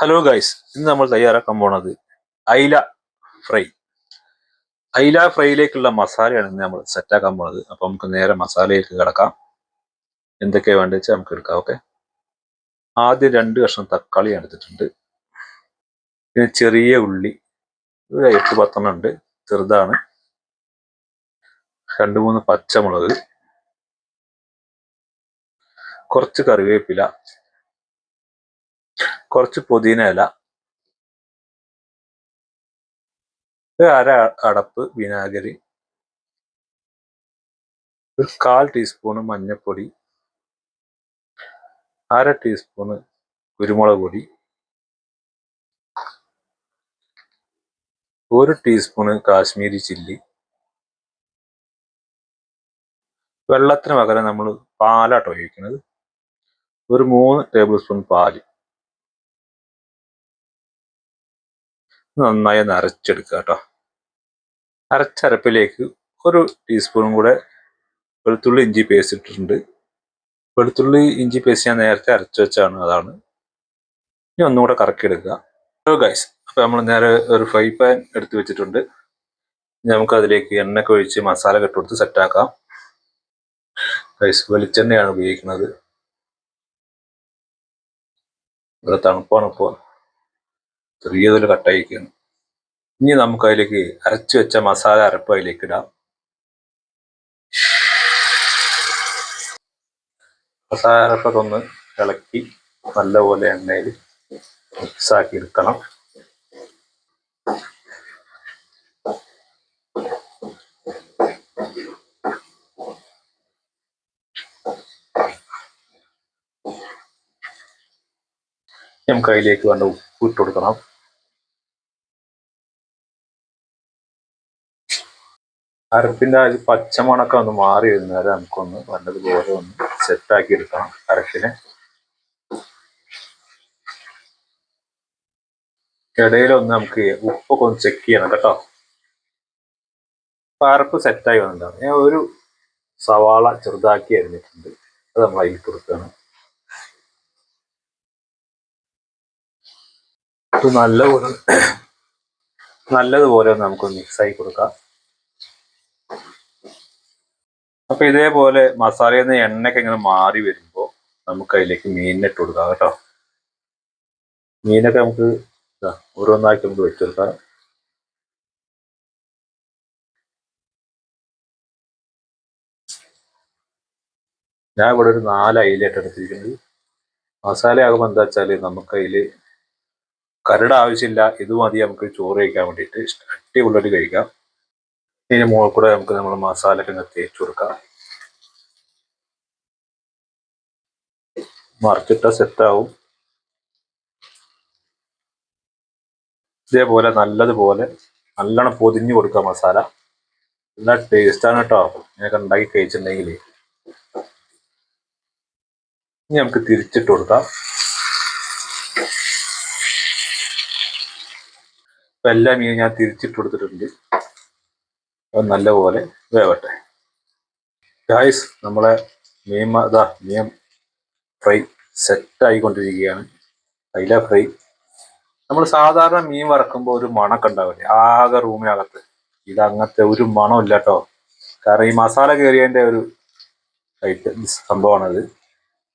Hello guys ഇന്ന് നമ്മൾ തയ്യാറാക്കാൻ പോണത് ഐല ഫ്രൈ. ഐല ഫ്രൈയിലേക്കുള്ള മസാലയാണ് ഇന്ന് നമ്മൾ സെറ്റാക്കാൻ പോണത്. അപ്പൊ നമുക്ക് നേരെ മസാലയിലേക്ക് കിടക്കാം. എന്തൊക്കെയാണ് വേണ്ടത് വെച്ചാൽ നമുക്ക് എടുക്കാം ഓക്കെ ആദ്യം രണ്ട് കഷ്ണം തക്കാളി എടുത്തിട്ടുണ്ട്. പിന്നെ ചെറിയ ഉള്ളി ഒരു എട്ട് പത്തെണ്ണം ഉണ്ട്. ചെറുതാണ്. രണ്ട് മൂന്ന് പച്ചമുളക്. കുറച്ച് കറിവേപ്പില. കുറച്ച് പുതിന ഇല. അര അടപ്പ് വിനാഗിരി. ഒരു കാൽ ടീസ്പൂണ് മഞ്ഞൾപ്പൊടി അര ടീസ്പൂണ് കുരുമുളക് പൊടി. ഒരു ടീസ്പൂണ് കാശ്മീരി ചില്ലി. വെള്ളത്തിന് പകരം നമ്മൾ പാലാട്ടോ ഉപയോഗിക്കുന്നത് ഒരു മൂന്ന് ടേബിൾ സ്പൂൺ പാൽ. നന്നായി ഒന്ന് അരച്ചെടുക്കുക കേട്ടോ. അരച്ചരപ്പിലേക്ക് ഒരു ടീസ്പൂണും കൂടെ വെളുത്തുള്ളി ഇഞ്ചി പേസ്റ്റ് ഇട്ടിട്ടുണ്ട്. വെളുത്തുള്ളി ഇഞ്ചി പേസ്റ്റ് ഞാൻ നേരത്തെ അരച്ചു വെച്ചാണ് അതാണ്. ഇനി ഒന്നുകൂടെ കറക്കി എടുക്കുക ഹലോ ഗൈസ് അപ്പോൾ നമ്മൾ നേരെ ഒരു ഫ്രൈ പാൻ എടുത്ത് വെച്ചിട്ടുണ്ട്. നമുക്ക് അതിലേക്ക് എണ്ണയൊക്കെ ഒഴിച്ച് മസാല കെട്ടുകൊടുത്ത് സെറ്റാക്കാം ഗൈസ് വെളിച്ചെണ്ണയാണ് ഉപയോഗിക്കുന്നത്. ഇവിടെ തണുപ്പാണ് ഇപ്പോൾ. ചെറിയ തോതിൽ കട്ടായിരിക്കുകയാണ് ഇനി നമുക്ക് അതിലേക്ക് അരച്ചു വെച്ച മസാല അരപ്പ് അതിലേക്ക് ഇടാം. മസാല അരപ്പൊക്കെ ഒന്ന് ഇളക്കി നല്ലപോലെ എണ്ണയിൽ മിക്സാക്കി എടുക്കണം. നമുക്ക് അതിലേക്ക് വേണ്ട ഉപ്പ് ഇട്ട് കൊടുക്കണം. അരപ്പിന്റെ ആ ഒരു പച്ചമണക്കം ഒന്ന് മാറി വരുന്നവരെ നമുക്കൊന്ന് നല്ലതുപോലെ ഒന്ന് സെറ്റാക്കി എടുക്കണം അരപ്പിനെ. ഇടയിലൊന്ന് നമുക്ക് ഉപ്പൊക്കെ ഒന്ന് ചെക്ക് ചെയ്യണം കേട്ടോ. അരപ്പ് സെറ്റായി വന്നിട്ടാണ് ഞാൻ ഒരു സവാള ചെറുതാക്കി അരിഞ്ഞിട്ടുണ്ട്. അത് നമ്മൾ അതിൽ കൊടുക്കുകയാണ് ഇത് നല്ലപോലെ നല്ലതുപോലെ ഒന്ന് നമുക്ക് മിക്സ് ആയി കൊടുക്കാം. അപ്പൊ ഇതേപോലെ മസാലയിൽ നിന്ന് എണ്ണയൊക്കെ ഇങ്ങനെ മാറി വരുമ്പോൾ നമുക്ക് അതിലേക്ക് മീനിനെ ഇട്ട് കൊടുക്കാം. കേട്ടോ. മീനൊക്കെ നമുക്ക് ഓരോന്നാക്കി നമുക്ക് വെച്ചെടുക്കാം ഞാൻ ഇവിടെ ഒരു നാല് അയിലായിട്ട് എടുത്തിരിക്കുന്നത്. മസാല ആകുമ്പോൾ എന്താ വെച്ചാൽ നമുക്ക് അതിൽ കരട് ആവശ്യമില്ല. ഇത് മതി നമുക്ക് ചോറ് കഴിക്കാൻ വേണ്ടിയിട്ട്. അടിപൊളിയായിട്ട് കഴിക്കാം. ഇതിന് മുകളിൽ കൂടെ നമുക്ക് നമ്മൾ മസാല ഒക്കെ തേച്ച് കൊടുക്കാം. മറിച്ചിട്ട സെറ്റാവും ഇതേപോലെ നല്ലതുപോലെ നല്ലോണം പൊതിഞ്ഞു കൊടുക്കുക മസാല. നല്ല ടേസ്റ്റാണ് കേട്ടോ ഇങ്ങനെയൊക്കെ ഉണ്ടാക്കി കഴിച്ചിട്ടുണ്ടെങ്കിൽ ഇനി നമുക്ക് തിരിച്ചിട്ട് കൊടുക്കാം. എല്ലാ മീനും ഞാൻ തിരിച്ചിട്ട് കൊടുത്തിട്ടുണ്ട്. അത് നല്ലപോലെ വേവട്ടെ. ഗായ്സ് നമ്മളെ മീൻ ഇതാ മീൻ ഫ്രൈ സെറ്റായിക്കൊണ്ടിരിക്കുകയാണ്. അയില ഫ്രൈ. നമ്മൾ സാധാരണ മീൻ വറക്കുമ്പോൾ ഒരു മണമൊക്കെ ഉണ്ടാവില്ലേ? ആകെ റൂമിനകത്ത്. ഇത് അങ്ങനത്തെ ഒരു മണമില്ല കേട്ടോ കാരണം ഈ മസാല കയറിയതിന്റെ ഒരു ഐറ്റം സംഭവമാണത്.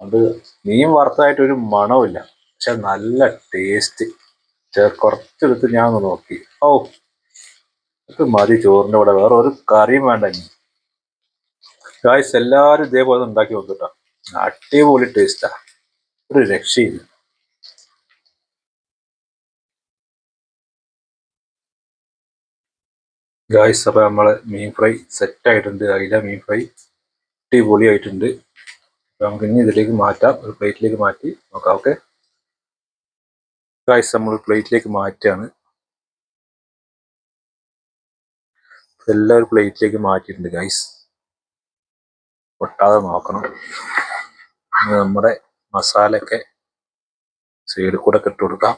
അത് മീൻ വറുത്തതായിട്ട് ഒരു മണമില്ല പക്ഷെ നല്ല ടേസ്റ്റ് കുറച്ചെടുത്ത് ഞാൻ ഒന്ന് നോക്കി. ഓ മതി ചോറിന്റെ കൂടെ. വേറെ ഒരു കറിയും വേണ്ട ഇനി. ഗായ്സ് എല്ലാവരും ഇതേപോലെ ഉണ്ടാക്കി നോക്കിട്ടോ അടിപൊളി ടേസ്റ്റാ ഒരു രക്ഷയില്ല. ഗായ്സ് അപ്പൊ നമ്മൾ മീൻ ഫ്രൈ സെറ്റ് ആയിട്ടുണ്ട്. അയില മീൻ ഫ്രൈ അടിപൊളി ആയിട്ടുണ്ട് അപ്പോൾ നമുക്ക് ഇനി ഇതിലേക്ക് മാറ്റാം. ഒരു പ്ലേറ്റിലേക്ക് മാറ്റി നോക്കാം. ഓക്കെ ഗായ്സ് നമ്മൾ പ്ലേറ്റിലേക്ക് മാറ്റാണ്. എല്ലാം ഒരു പ്ലേറ്റിലേക്ക് മാറ്റിയിട്ടുണ്ട് ഗൈസ് പൊട്ടാതെ നോക്കണം. നമ്മുടെ മസാലയൊക്കെ സൈഡിൽ കൂടെ ഇട്ട് കൊടുക്കാം.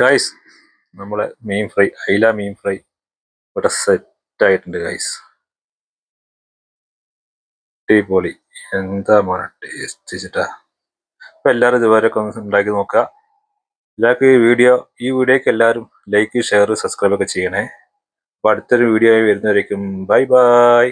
ഗൈസ് നമ്മളെ മീൻ ഫ്രൈ അയില മീൻ ഫ്രൈ ഇവിടെ സെറ്റ് ആയിട്ടുണ്ട് ഗൈസ് അടിപൊളി. എന്താ മോനെ ടേസ്റ്റ് വെച്ചിട്ടാ അപ്പം എല്ലാവരും ഇതുവരെയൊക്കെ ഒന്ന് ഉണ്ടാക്കി നോക്കുക. എല്ലാവർക്കും ഈ വീഡിയോ ഈ വീഡിയോക്ക് എല്ലാവരും ലൈക്ക് ഷെയർ സബ്സ്ക്രൈബ് ഒക്കെ ചെയ്യണേ. അപ്പോൾ അടുത്തൊരു വീഡിയോ ആയി വരുന്നവരേക്കും ബൈ ബൈ